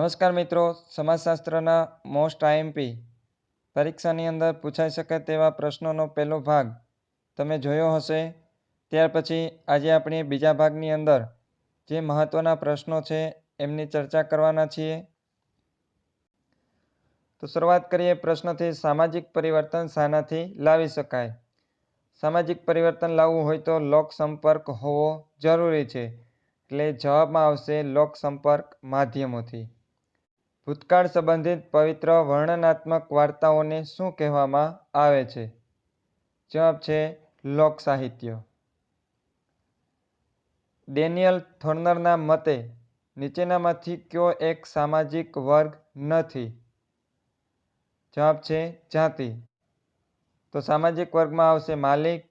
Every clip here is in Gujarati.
નમસ્કાર મિત્રો, સમાજશાસ્ત્રના મોસ્ટ આઈએમપી પરીક્ષાની અંદર પૂછાઈ શકે તેવા પ્રશ્નોનો પહેલો ભાગ તમે જોયો હશે. ત્યાર પછી આજે આપણે બીજા ભાગની અંદર જે મહત્ત્વના પ્રશ્નો છે એમની ચર્ચા કરવાના છીએ. તો શરૂઆત કરીએ પ્રશ્નથી, સામાજિક પરિવર્તન શાનાથી લાવી શકાય. સામાજિક પરિવર્તન લાવવું હોય તો લોક સંપર્ક હોવો જરૂરી છે. એટલે જવાબમાં આવશે લોક સંપર્ક માધ્યમોથી. ભૂતકાળ સંબંધિત પવિત્ર વર્ણનાત્મક વાર્તાઓને શું કહેવામાં આવે છે? જવાબ છે, લોક સાહિત્ય. ડેનિયલ થોર્નરના મતે, નીચેનામાંથી કયો એક સામાજિક વર્ગ નથી? જવાબ છે, જાતિ. તો સામાજિક વર્ગમાં આવશે માલિક,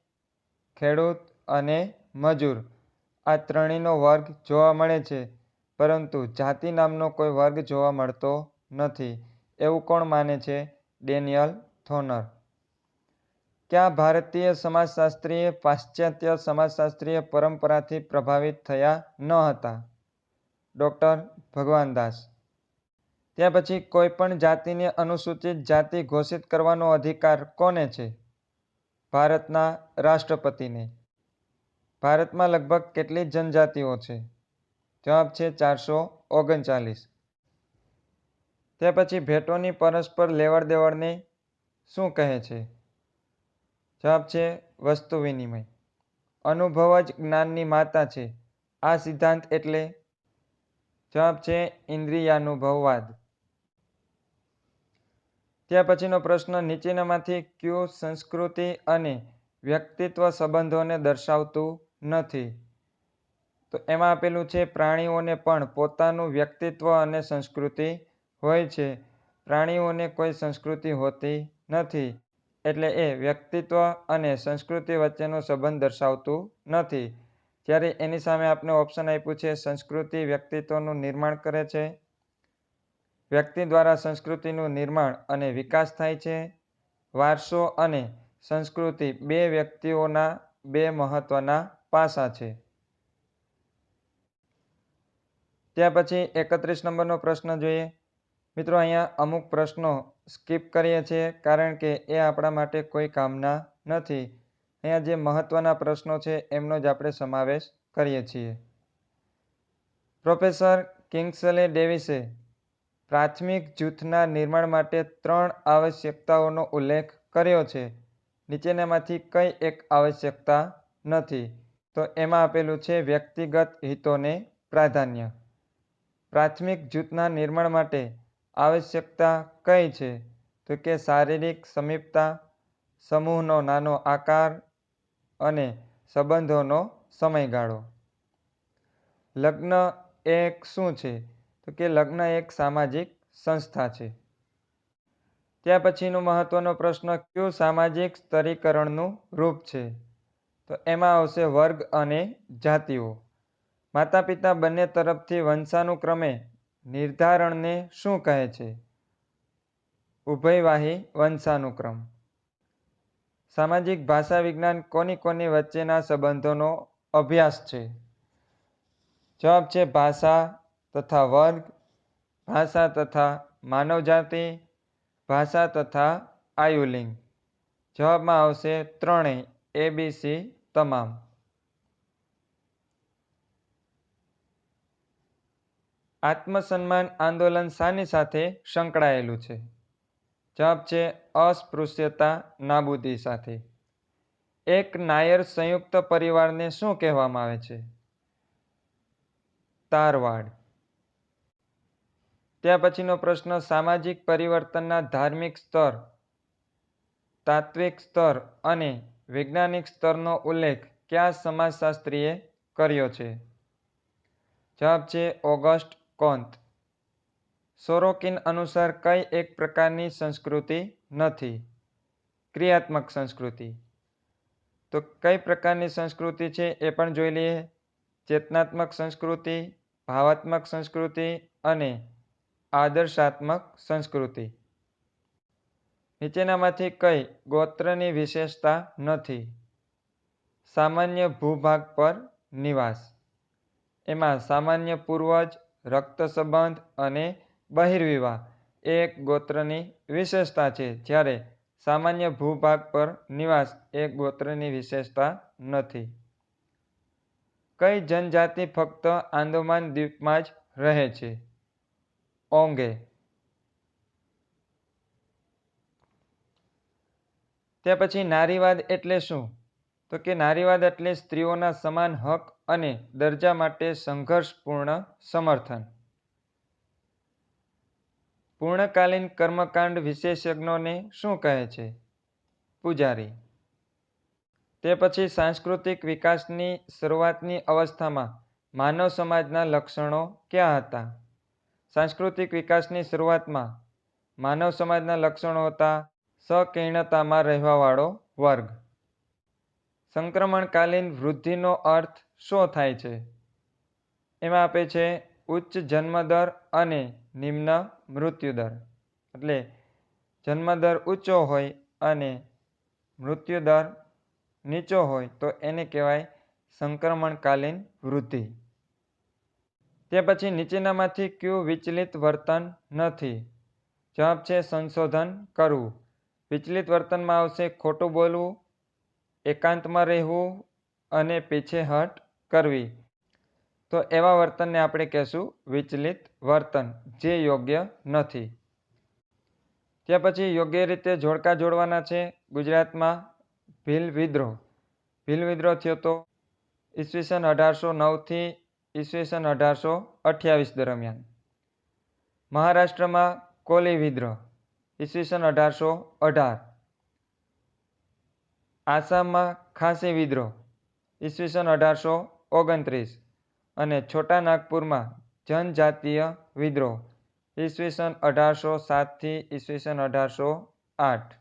ખેડૂત અને મજૂર. આ ત્રણેયનો વર્ગ જોવા મળે છે. પરંતુ જાતિ નામનો કોઈ વર્ગ જોવા મળતો નથી, એવું કોણ માને છે? Daniel Thorner. ક્યાં ભારતીય સમાજશાસ્ત્રીએ પાશ્ચાત્ય સમાજશાસ્ત્રીય પરંપરાથી પ્રભાવિત થયા ન હતા? ડૉક્ટર ભગવાનદાસ ત્યાં પછી કોઈ પણ જાતિને અનુસૂચિત જાતિ ઘોષિત કરવાનો અધિકાર કોને છે? ભારતના રાષ્ટ્રપતિને. ભારતમાં લગભગ કેટલી જનજાતિઓ છે? જવાબ છે ચારસો ઓગણચાલીસ. તે પછી ભેટોની પરસ્પર લેવડ દેવડને શું કહે છે? જવાબ છે વસ્તુ વિનિમય. અનુભવ જ જ્ઞાનની માતા છે. આ સિદ્ધાંત એટલે? જવાબ છે ઇન્દ્રિયાનુભવવાદ. ત્યાર પછીનો પ્રશ્ન નીચેનામાંથી કયું સંસ્કૃતિ અને વ્યક્તિત્વ સંબંધોને દર્શાવતું નથી? તો એમાં આપેલું છે, પ્રાણીઓને પણ પોતાનું વ્યક્તિત્વ અને સંસ્કૃતિ હોય છે. પ્રાણીઓને કોઈ સંસ્કૃતિ હોતી નથી, એટલે એ વ્યક્તિત્વ અને સંસ્કૃતિ વચ્ચેનો સંબંધ દર્શાવતું નથી. જ્યારે એની સામે આપણે ઓપ્શન આપ્યું છે, સંસ્કૃતિ વ્યક્તિત્વનું નિર્માણ કરે છે. વ્યક્તિ દ્વારા સંસ્કૃતિનું નિર્માણ અને વિકાસ થાય છે. વારસો અને સંસ્કૃતિ બે વ્યક્તિઓના બે મહત્વના પાસા છે. ત્યાર પછી એકત્રીસ નંબરનો પ્રશ્ન જોઈએ. મિત્રો, અહીંયા અમુક પ્રશ્નો સ્કીપ કરીએ છીએ કારણ કે એ આપણા માટે કોઈ કામના નથી. અહીંયા જે મહત્વના પ્રશ્નો છે એમનો જ આપણે સમાવેશ કરીએ છીએ. પ્રોફેસર કિંગ્સલે ડેવિસે પ્રાથમિક જૂથના નિર્માણ માટે ત્રણ આવશ્યકતાઓનો ઉલ્લેખ કર્યો છે. નીચેનામાંથી કઈ એક આવશ્યકતા નથી. તો એમાં આપેલું છે વ્યક્તિગત હિતોને પ્રાધાન્ય. પ્રાથમિક જૂથના નિર્માણ માટે આવશ્યકતા કઈ છે? તો કે શારીરિક સમીપતા, સમૂહનો નાનો આકાર અને સંબંધોનો સમયગાળો. લગ્ન એક શું છે? તો કે લગ્ન એક સામાજિક સંસ્થા છે. ત્યાર પછીનો મહત્વનો પ્રશ્ન, કયું સામાજિક સ્તરીકરણનું રૂપ છે? તો એમાં આવશે વર્ગ અને જાતિઓ. માતા પિતા બંને તરફથી વંશાનુક્રમે નિર્ધારણને શું કહે છે? ઉભયવાહી વંશાનુક્રમ. સામાજિક ભાષા વિજ્ઞાન કોની કોની વચ્ચેના સંબંધોનો અભ્યાસ છે? જવાબ છે ભાષા તથા વર્ગ, ભાષા તથા માનવજાતિ, ભાષા તથા આયુલિંગ. જવાબમાં આવશે ત્રણેય એબીસી તમામ. આત્મસન્માન આંદોલન શાની સાથે સંકળાયેલું છે. જવાબ છે અસ્પૃશ્યતા નાબૂદી સાથે. એક નાયર સંયુક્ત પરિવારને શું કહેવામાં આવે છે? તારવાડ. ત્યાર પછીનો પ્રશ્ન સામાજિક પરિવર્તનના ધાર્મિક સ્તર, તાત્વિક સ્તર અને વૈજ્ઞાનિક સ્તરનો ઉલ્લેખ કયા સમાજશાસ્ત્રીએ કર્યો છે? જવાબ છે ઓગસ્ટ કોન્ત સોરોકિન અનુસાર કઈ એક પ્રકારની સંસ્કૃતિ નથી. ક્રિયાત્મક સંસ્કૃતિ. તો કઈ પ્રકારની સંસ્કૃતિ છે એ પણ જોઈ લઈએ. ચેતનાત્મક સંસ્કૃતિ, ભાવાત્મક સંસ્કૃતિ અને આદર્શાત્મક સંસ્કૃતિ. નીચેનામાંથી કઈ ગોત્રની વિશેષતા નથી. સામાન્ય ભૂભાગ પર નિવાસ. એમાં સામાન્ય પૂર્વજ રક્ત સંબંધ અને બહિર્વિવાહ એ એક ગોત્રની વિશેષતા છે, જ્યારે સામાન્ય ભૂભાગ પર નિવાસ એ ગોત્રની વિશેષતા નથી. કઈ જનજાતિ ફક્ત આંદોમાન દ્વીપમાં જ રહે છે? ઓંગે. તે પછી નારીવાદ એટલે શું? તો કે નારીવાદ એટલે સ્ત્રીઓના સમાન હક અને દરજા માટે સંઘર્ષપૂર્ણ સમર્થન. પૂર્ણકાલીન કર્મકાંડ વિશેષજ્ઞોને શું કહે છે? પૂજારી. તે પછી સાંસ્કૃતિક વિકાસની શરૂઆતની અવસ્થામાં માનવ સમાજના લક્ષણો ક્યાં હતા? સાંસ્કૃતિક વિકાસની શરૂઆતમાં માનવ સમાજના લક્ષણો હતા. સકર્ણતામાં રહેવાવાળો વર્ગ. સંક્રમણકાલીન વૃદ્ધિનો અર્થ શું થાય છે? એમાં આપે છે ઉચ્ચ જન્મદર અને નિમ્ન મૃત્યુદર. એટલે જન્મદર ઊંચો હોય અને મૃત્યુદર નીચો હોય તો એને કહેવાય સંક્રમણકાલીન વૃદ્ધિ. તે પછી નીચેનામાંથી ક્યુ વિચલિત વર્તન નથી. જવાબ છે સંશોધન કરવું. વિચલિત વર્તનમાં આવશે ખોટું બોલવું એકાંતમાં રહેવું અને પીછેહટ કરવી. તો એવા વર્તનને આપણે કહેશું વિચલિત વર્તન, જે યોગ્ય નથી. ત્યાર પછી યોગ્ય રીતે જોડકા જોડવાના છે ગુજરાતમાં ભીલ વિદ્રોહ. ભીલ વિદ્રોહ થયો તો ઈસવીસન અઢારસો નવથી ઈસવીસન અઢારસો અઠ્યાવીસ દરમિયાન. મહારાષ્ટ્રમાં કોલી વિદ્રોહ, ઈસવીસન અઢારસો અઢાર. આસામમાં ખાસી વિદ્રોહ, ઈસવીસન અઢારસો ઓગણત્રીસ અને છોટા નાગપુરમાં જનજાતીય વિદ્રોહ, ઈસવીસન અઢારસો સાતથી ઈસવીસન અઢારસો આઠ.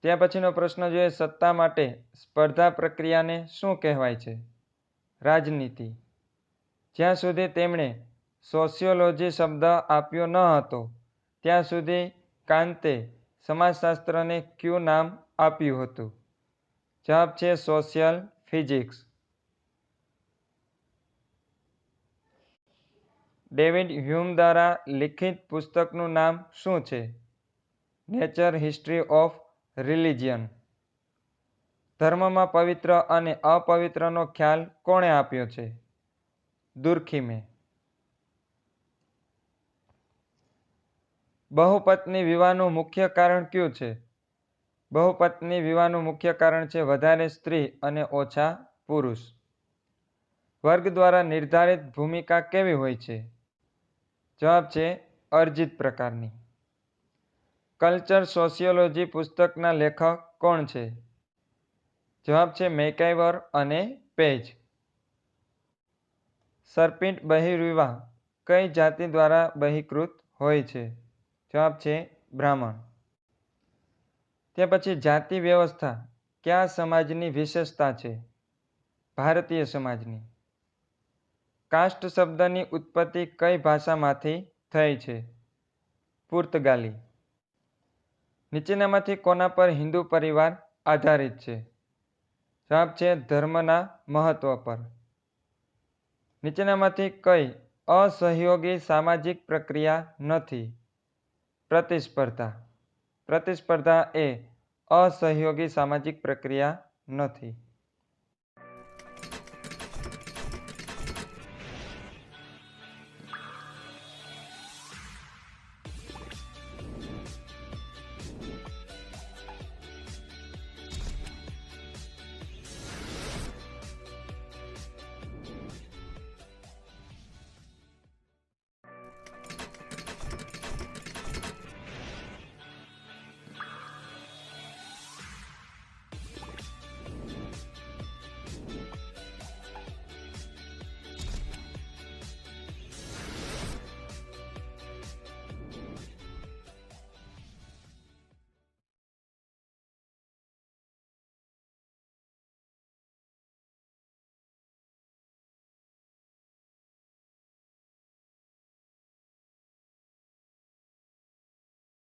ત્યાં પછીનો પ્રશ્ન જોઈએ, સત્તા માટે સ્પર્ધા પ્રક્રિયાને શું કહેવાય છે? રાજનીતિ. જ્યાં સુધી તેમણે સોશિયોલોજી શબ્દ આપ્યો ન હતો, ત્યાં સુધી કાંતે સમાજશાસ્ત્રને કયું નામ આપ્યું હતું? જવાબ છે સોશિયલ ફિઝિક્સ ડેવિડ હ્યુમ દ્વારા લિખિત પુસ્તકનું નામ શું છે? Nature history of religion. ધર્મમાં પવિત્ર અને અપવિત્રનો ખ્યાલ કોણે આપ્યો છે? દુર્ખીમે બહુપત્ની વિવાહનું મુખ્ય કારણ કયું છે? બહુપત્ની વિવાહનું મુખ્ય કારણ છે વધારે સ્ત્રી અને ઓછા પુરુષ. વર્ગ દ્વારા નિર્ધારિત ભૂમિકા કેવી હોય છે? જવાબ છે અર્જિત પ્રકારની. કલ્ચર સોશિયોલોજી પુસ્તકના લેખક કોણ છે? જવાબ છે મેકાઈવર અને પેજ. સરપીટ બહિર્વિવાહ કઈ જાતિ દ્વારા બહિકૃત હોય છે? જવાબ છે બ્રાહ્મણ. તે પછી જાતિ વ્યવસ્થા, કયા સમાજની વિશેષતા છે? ભારતીય સમાજની. કાસ્ટ શબ્દની ઉત્પત્તિ કઈ ભાષામાંથી થઈ છે? પુર્તગાલી. નીચેનામાંથી કોના પર હિન્દુ પરિવાર આધારિત છે? જવાબ છે ધર્મના મહત્વ પર. નીચેનામાંથી કઈ અસહયોગી સામાજિક પ્રક્રિયા નથી? પ્રતિસ્પર્ધા. પ્રતિસ્પર્ધા એ અસહયોગી સામાજિક પ્રક્રિયા નથી.